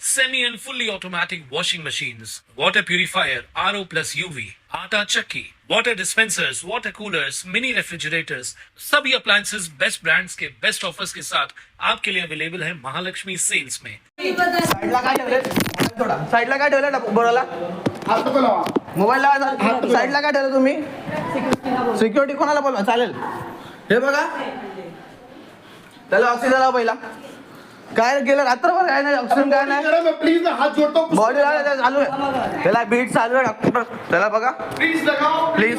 semi and fully automatic washing machines, water purifier, RO plus UV, आटा चक्की, water dispensers, water coolers, mini refrigerators, सभी appliances best brands के best offers के साथ आपके लिए अवेलेबल है महालक्ष्मी सेल्स में साईडला काय ठेवले थोडा साईडला काय ठेवलं डब- बोलायला हात नको लावा मोबाईल लावा साईडला काय ठेवलं तुम्ही सिक्युरिटी कोणाला बोलवा चालेल हे बघा त्याला ऑक्सिजन लावा पहिला काय केलं? रात्रभर काय नाही ऑक्सिजन काय नाही. प्लीज ना हाथ जोड़ता बॉडी चालू आहे. त्याला बीट चालू आहे. डॉक्टर त्याला बघा. प्लीज लगाओ. प्लीज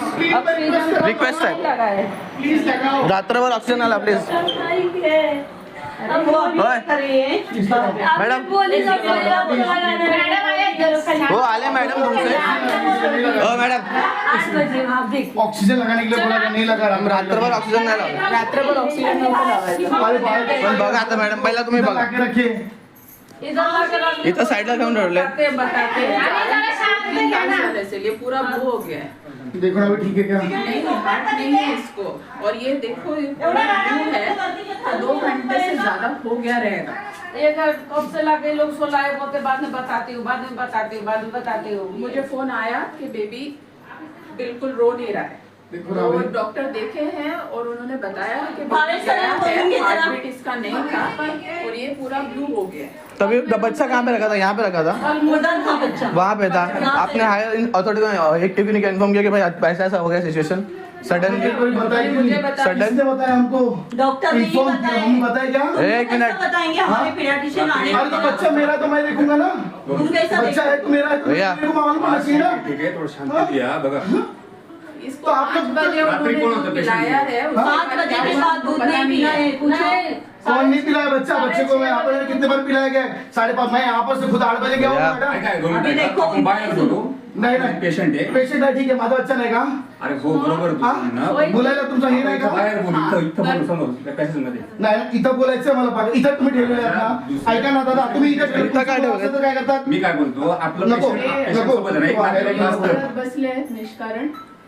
रिक्वेस्ट आहे हूँ प्लीज लगाओ. रात्रभर ऑक्सिजन आला प्लीज मॅडम. हो आले मॅडम तुमचे. हो मॅडम. ऑक्सीजन लगाने के लिए बोला था, नहीं लगा रहा। रात्रभर ऑक्सिजन नाही लावलं. रात्रभर ऑक्सिजन नव्हतं लावायचं. पण बघा आता मॅडम पहिला तुम्ही बघा. रखिए इथं साईडला ठेवून ठेवले बताते बताते ये पूरा वो हो गया। है देखो ना अभी ठीक है क्या? नहीं हार्ट नहीं है इसको। और ये देखो ये पूरा है तो दो घंटे से ज़्यादा हो गया रहेगा। एक कब से लगे लोग सोलाए बोलते बाद में बताती हूँ बाद में बताती हूँ बाद में बताती हूँ। मुझे फ़ोन आया कि बेबी बिल्कुल रो नहीं रहा है। तो अभी। डॉक्टर देखे हैं और उन्होंने बताया कि हार्ट इसका नहीं था और ये पूरा ब्लू हो गया। है तभी बच्चा कहाँ पे रखा था? यहाँ पे रखा था? उधर था? बच्चा वहाँ पे था। आपने हायर अथॉरिटी को एक टीवी ने इन्फॉर्म किया कि भाई ऐसा ऐसा हो गया सिचुएशन बता- सडन किसने बताया हमको? डॉक्टर ने ही बताया हम बताए क्या? एक मिनट बताएँगे? हमारे पीडियाट्रिशियन आने अरे तो बच्चा मेरा तो मैं देखूँगा ना। तुम कैसा बच्चा है तो मेरा है, तो मालूम होना चाहिए ना। ठीक आहे थोडं शांती द्या इसको तो आप पाँच लोग- बजे रात्रि उन्होंने कौन दूध होता पिलाया patient? है उसके पाँच बाद बजे क्या के हुआ, बाद दूध पता नहीं पिला है पूछो नहीं, कौन नहीं पिलाया बच्चा बच्चे को मैं यहाँ पर कितने बार पिलाया गया है? साढ़े पाँच मैं यहाँ पर से खुद आठ बजे गया हूँ भैया। मैडम काय काय दोन अभी मिनिटं. देखो, आपण बाहेर नाही नाही पेशंट आहे पेशंट आहे ठीक आहे माझा बच्चा नाही का अरे हो बरोबर तू हा? म्हणणं. बोलायला तुमचा हे नाही का बाहेर बोल इथं इथं बोल समोर त्या पॅसेजमध्ये नाही इथं बोलायचं मला पाहिजे इथं तुम्ही ठेवलेले आहेत ना ऐका ना दादा तुम्ही इथं. इथं काय ठेवलंय? असं तर काय करतात मी काय बोलतो आपलं नको, नको. सोबत आहे ना, एक नातेवाईक असतं. डॉक्टर बसले निष्कारण ऐका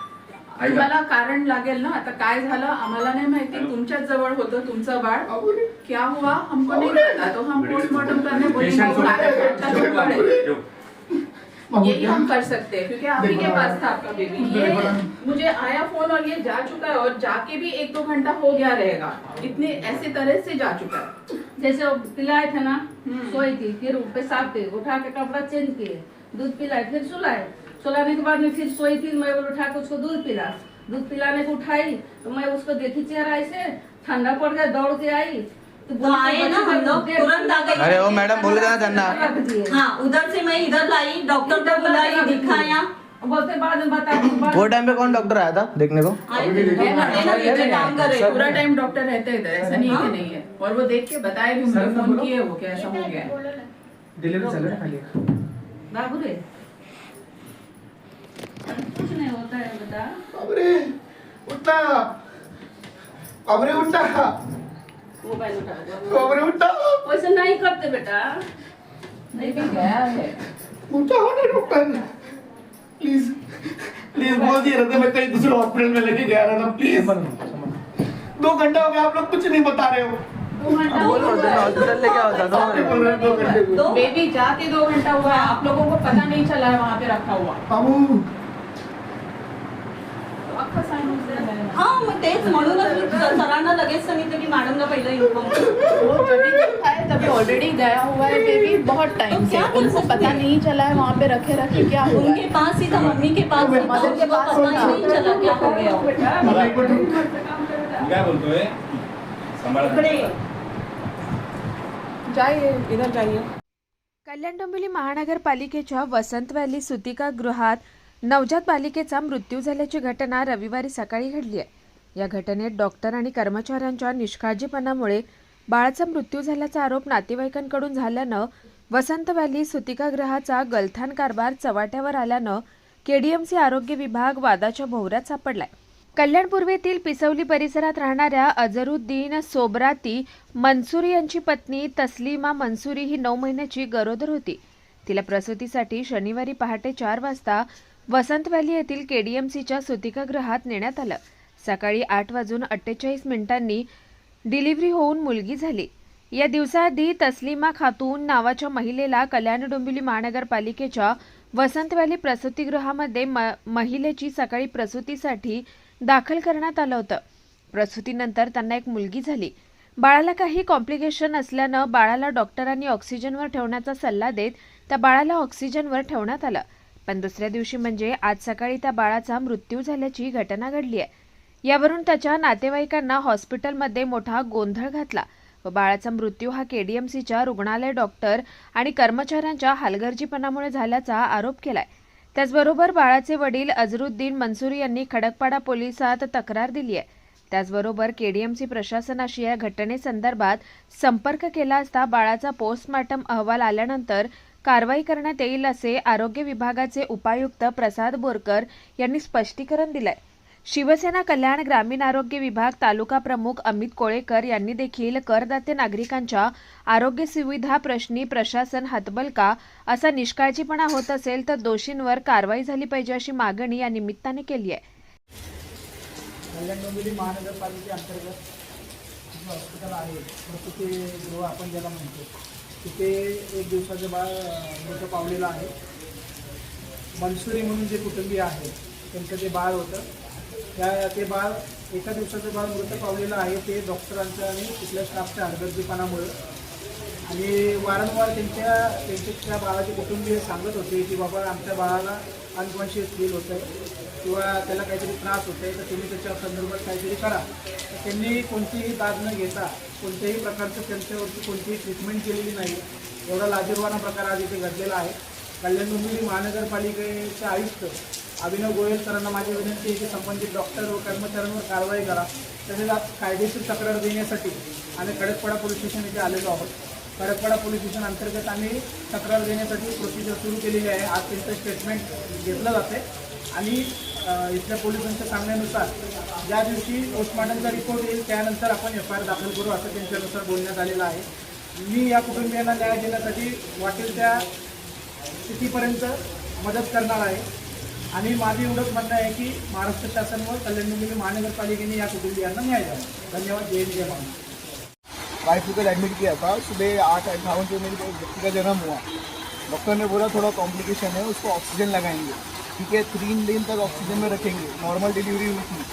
तुम्हाला कारण लागेल ना? आता काय झालं? आम्हाला नाही माहिती. तुमच्याच जवळ होतं तुमचं बाळ. क्या हुआ? हमको नहीं पता तो हम पोस्टमार्टम करने बोलेंगे यही हम कर सकते हैं क्योंकि आप ही के पास था आपका बेबी ये मुझे आया फोन और ये जा चुका है और जाके भी एक दो घंटा हो गया रहेगा. इतने ऐसे तरह से जा चुका है. जैसे वो पिलाए थे ना। सोई थी फिर पेशाब पे उठा के कपड़ा चेंज किए दूध पिलाए फिर सुलाए। सुलाने के बाद में फिर सोई थी मैं बोले उठा के उसको दूध पिला। दूध पिलाने को उठाई तो मैं उसको देखी चेहरा ऐसे ठंडा पड़ गया दौड़ के आई। तो तो आए ना हम लोग तुरंत आ गए। अरे ओ मैडम बोल देना त्यांना हाँ उधर से मैं इधर लाई डॉक्टर को बुलाई दिखाया। बोलते बाद में बता वो टाइम पे कौन डॉक्टर आया था देखने को। पूरा टाइम डॉक्टर रहते हैं इधर ऐसा नहीं है नहीं है। और वो देख के बताए भी मुझे फ़ोन किए वो कि ऐसा हो गया। है डिलिव्हरी चालू आहे बाबू रे कुछ नहीं होता है बेटा बापरे उठा बापरे उठा मोबाइल उठा दो। बापरे उठा वैसे नहीं करते बेटा नहीं भी गया है उठा हो ना डॉक्टर प्लीज़ प्लीज़ बोल दिया रहते मैं कहीं दूसरे हॉस्पिटल में लेके गया रहा था प्लीज़ दो घंटा हो गया आप लोग कुछ नहीं बता रहे हो हॉस्पिटल बेबी जाते दो घंटा हुआ है आप लोगों को पता नहीं चला है वहाँ पे रखा हुआ है हा मग तेच म्हणूनच मी सरांना लगेच सांगितलं की मॅडमला पहिलं इन्फॉर्म वो देखा है तभी ऑलरेडी गया हुआ है बेबी बहुत टाइम से। क्या कर उनको सकते पता हैं? नहीं चला है वहाँ पे रखे रखे क्या हुआ उनके है पास ही था मम्मी के पास ही था उनको पास पता। ही नहीं चला क्या हो गया। बेटा मला एक मिनिट मी काय बोलतोय सांभाळा इकडे जाइए इधर जाइए। कल्याण डोंबिवली महानगरपालिकेच्या वसंत व्हॅली सुतिकागृहात नवजात बालिकेचा मृत्यू झाल्याची घटना रविवारी सकाळी घडली आहे. या घटनेत डॉक्टर आणि कर्मचाऱ्यांच्या निष्काळजीपणामुळे बाळाचा मृत्यू झाल्याचा आरोप नातेवाईकांकडून झाल्यानं वसंत व्हॅली सुतिकागृहाचा गलथान कारभार चव्हाट्यावर आल्यानं केडीएमसी आरोग्य विभाग वादाच्या भोवऱ्यात सापडलाय. कल्याण पूर्वेतील पिसवली परिसरात राहणाऱ्या अझरुद्दीन सोबराती मनसुरी यांची पत्नी तस्लिमा मनसुरी ही नऊ महिन्याची गरोदर होती. तिला प्रसूतीसाठी शनिवारी पहाटे चार वाजता वसंत व्हॅली येथील केडीएमसीच्या सुतिकागृहात नेण्यात आलं. सकाळी आठ वाजून अठ्ठेचाळीस मिनिटांनी डिलिव्हरी होऊन मुलगी झाली. या दिवसाआधी तस्लिमा खातून नावाच्या महिलेला कल्याण डोंबिवली महानगरपालिकेच्या वसंत व्हॅली प्रसूतीगृहामध्ये म महिलेची सकाळी प्रसूतीसाठी दाखल करण्यात आलं होतं. प्रसूतीनंतर त्यांना एक मुलगी झाली. बाळाला काही कॉम्प्लिकेशन असल्यानं बाळाला डॉक्टरांनी ऑक्सिजनवर ठेवण्याचा सल्ला देत त्या बाळाला ऑक्सिजनवर ठेवण्यात आलं. पण दुसऱ्या दिवशी म्हणजे आज सकाळी त्या बाळाचा मृत्यू झाल्याची घटना घडली आहे. यावरून त्याच्या नातेवाईकांना हॉस्पिटलमध्ये मोठा गोंधळ घातला व बाळाचा मृत्यू हा केडीएमसीच्या रुग्णालय डॉक्टर आणि कर्मचाऱ्यांच्या हलगर्जीपणामुळे झाल्याचा आरोप केलाय. त्याचबरोबर बाळाचे वडील अझरुद्दीन मनसुरी यांनी खडकपाडा पोलिसात तक्रार दिली आहे. त्याचबरोबर केडीएमसी प्रशासनाशी या घटनेसंदर्भात संपर्क केला असता बाळाचा पोस्टमॉर्टम अहवाल आल्यानंतर कारवाई करण्यात येईल असे आरोग्य विभागाचे उपायुक्त प्रसाद बोरकर यांनी स्पष्टीकरण दिलंय. शिवसेना कल्याण ग्रामीण आरोग्य विभाग तालुका प्रमुख अमित कोळेकर यांनी देखील करदाते नागरिकांच्या आरोग्य सुविधा प्रश्नी प्रशासन हतबल का असा निष्काळजीपणा होत असेल तर दोषींवर कारवाई झाली पाहिजे अशी मागणी या निमित्ताने केली आहे. कल्याण डोंबिवली महानगरपालिकेअंतर्गत हॉस्पिटल आहे प्रसूती गृह आपण ज्याला म्हणतो तिथे एक दिवसाचं बाळ मृत पावलेलं आहे. मनसुरी म्हणून जे कुटुंबीय आहे त्यांचं ते बाळ होतं त्या ते बाळ एका दिवसाचं बाळ मृत पावलेलं आहे ते डॉक्टरांचं आणि तिथल्या स्टाफच्या हलगर्जीपणामुळे आणि वारंवार त्यांच्या त्यांच्या त्या बाळाचे कुटुंबीय सांगत होते की बाबा आमच्या बाळाला अनकॉन्शियस फील होतं आहे किंवा त्याला काहीतरी त्रास होत आहे तर तुम्ही त्याच्या संदर्भात काहीतरी करा. तर त्यांनी कोणतीही दाद न घेता कोणत्याही प्रकारचं त्यांच्यावरती कोणतीही ट्रीटमेंट केलेली नाही. एवढा लाजीरवाना प्रकार आज इथे घडलेला आहे. कल्याण डोंबिवली महानगरपालिकेचे आयुक्त अभिनव गोयल सरांना माझी विनंती आहे की संबंधित डॉक्टर व कर्मचाऱ्यांवर कारवाई करा. तसेच आज कायदेशीर तक्रार देण्यासाठी आम्ही खडकपाडा पोलीस स्टेशन इथे आलेलो आहोत. खडकपाडा पोलीस स्टेशन अंतर्गत आम्ही तक्रार देण्यासाठी प्रोसिजर सुरू केलेली आहे. आज त्यांचं स्टेटमेंट घेतलं जाते आणि इथल्या पोलिसांच्या सांगण्यानुसार ज्या दिवशी पोस्टमॉर्टमचा रिपोर्ट येईल त्यानंतर आपण एफ आय आर दाखल करू असं त्यांच्यानुसार बोलण्यात आलेलं आहे. मी या कुटुंबियांना न्याय देण्यासाठी वाटेल त्या स्थितीपर्यंत मदत करणार आहे. आणि माझं एवढंच म्हणणं आहे की महाराष्ट्र शासन व कल्याण डोंबिवली महानगरपालिकेने या कुटुंबियांना न्याय द्यावा. धन्यवाद. जय जय महाराष्ट्र. वाइफ को एडमिट किया था सुबह आठ अट्ठावन से मेरी व्यक्ति का जन्म हुआ. डॉक्टर ने बोला थोड़ा कॉम्प्लिकेशन है उसको ऑक्सीजन लगाएंगे. ठीक है, तीन दिन तक ऑक्सीजन में रखेंगे नॉर्मल डिलीवरी हुई थी।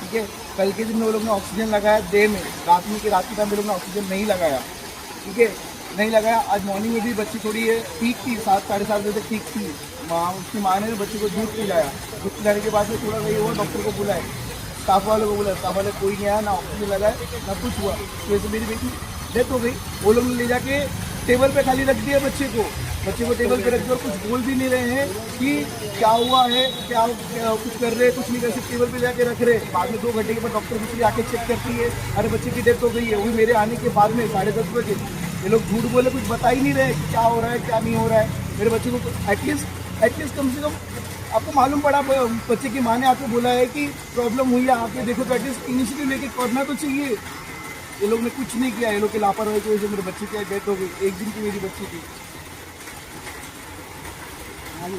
ठीक है, कल के दिन वो लोग ने ऑक्सीजन लगाया डे में, रात में के रात के टाइम में लोग ने ऑक्सीजन नहीं लगाया। ठीक है, नहीं लगाया, आज मॉर्निंग में भी बच्ची थोड़ी है, ठीक थी, सात, साढ़े सात बजे तक ठीक थी। माँ, उसकी माँ ने बच्ची को दूध पिलाया। दूध पिलाने के बाद में थोड़ा वही हुआ डॉक्टर को बुलाए स्टाफ वालों को बोला स्टाफ वाले, कोई नहीं आया, ना ऑक्सीजन लगाया, ना कुछ हुआ। तो वैसे मेरी बेटी डेथ हो गई। वो लोग ने ले जाके टेबल पर खाली रख दिया बच्चे को। बच्चे को टेबल पे रख और कुछ बोल भी नहीं रहे हैं कि क्या हुआ है क्या, कुछ कर रहे हैं कुछ नहीं कर सकते टेबल पे जाके रख रहे बाद में दो घंटे के बाद डॉक्टर दूसरी आके चेक करती है अरे बच्चे की डेथ हो गई है वही मेरे आने के बाद में साढ़े दस बजे। ये लोग झूठ बोले कुछ बता ही नहीं रहे क्या हो रहा है क्या नहीं हो रहा है। मेरे बच्चे को एटलीस्ट एटलीस्ट कम से कम आपको मालूम पड़ा बच्चे की माँ ने आपको बोला है कि प्रॉब्लम हुई है आके देखो तो एटलीस्ट इनिशिएटिव लेके करना तो चाहिए। ये लोग ने कुछ नहीं किया ये लोग की लापरवाही की वजह से मेरे बच्चे की डेथ हो गई एक दिन की मेरी बच्ची थी। आज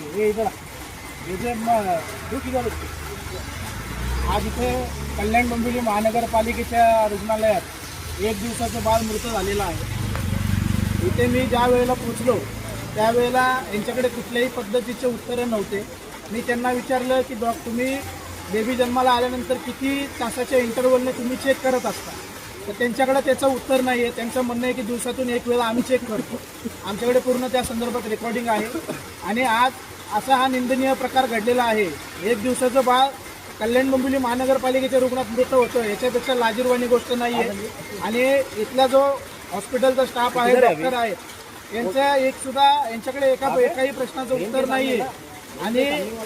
इथे कल्याण डोंबिवली महानगरपालिकेच्या रुग्णालयात एक दिवसाचं बाल मृत झालेलं आहे इथे मी ज्या वेळेला पोचलो त्यावेळेला यांच्याकडे कुठल्याही पद्धतीचे उत्तरं नव्हते मी त्यांना विचारलं की डॉ तुम्ही बेबी जन्माला आल्यानंतर किती तासाच्या इंटरवलने तुम्ही चेक करत असता तर त्यांच्याकडे त्याचं उत्तर नाही आहे त्यांचं म्हणणं आहे की दिवसातून एक वेळा आम्ही चेक करतो. आमच्याकडे पूर्ण त्या संदर्भात रेकॉर्डिंग आहे. आणि आज असा हा निंदनीय प्रकार घडलेला आहे. एक दिवसाचं बाळ कल्याण डोंबिवली महानगरपालिकेच्या रुग्णात मृत होतं. याच्यापेक्षा लाजीरवाणी गोष्ट नाही आहे आणि इथला जो हॉस्पिटलचा स्टाफ आहे डॉक्टर आहेत यांच्या एक सुद्धा यांच्याकडे एका एकाही प्रश्नाचं उत्तर नाही आहे आणि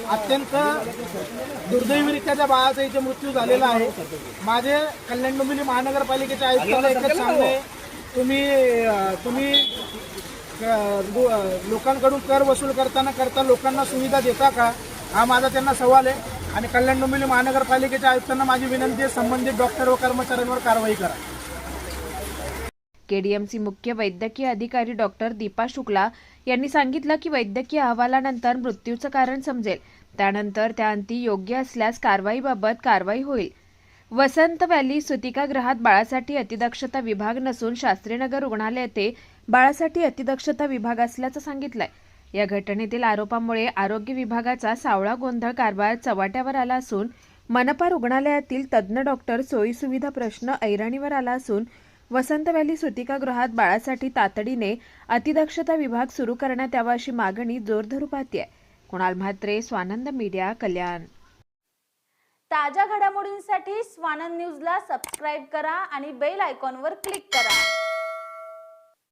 अत्यंत दुर्दैवीरित्या त्या बाळाचा इथे मृत्यू झालेला आहे. माझे कल्याण डोंबिवली महानगरपालिकेच्या आयुक्ताला एकच सांगणं तुम्ही तुम्ही लोकांकडून कर वसूल करताना करता लोकांना सुविधा देता का? हा माझा त्यांना सवाल आहे. आणि कल्याण डोंबिवली महानगरपालिकेच्या आयुक्तांना माझी विनंती आहे संबंधित डॉक्टर व कर्मचाऱ्यांवर कारवाई करा. केडीएमसी मुख्य वैद्यकीय अधिकारी डॉक्टर दीपा शुक्ला यांनी सांगितलं की वैद्यकीय अहवालानंतर मृत्यूचं कारण समजेल. त्यानंतर त्या अंती योग्य असल्यास कारवाईबाबत कारवाई होईल. वसंत व्हॅली सुतिकागृहात बाळासाठी अतिदक्षता विभाग नसून शास्त्रीनगर रुग्णालय येथे बाळासाठी अतिदक्षता विभाग असल्याचं सांगितलंय. या घटनेतील आरोपामुळे आरोग्य विभागाचा सावळा गोंधळ कारभार चव्हाट्यावर आला असून मनपा रुग्णालयातील तज्ज्ञ डॉक्टर सोयीसुविधा प्रश्न ऐरणीवर आला असून वसंत व्हॅली सुतिकागृहात बाळासाठी तातडीने अतिदक्षता विभाग सुरू करण्यात यावा अशी मागणी जोरधरूपाती आहे कुणाल म्हात्रे स्वानंद मीडिया कल्याण. ताज्या घडामोडींसाठी स्वानंद न्यूजला सबस्क्राईब करा आणि बेल आयकॉनवर क्लिक करा.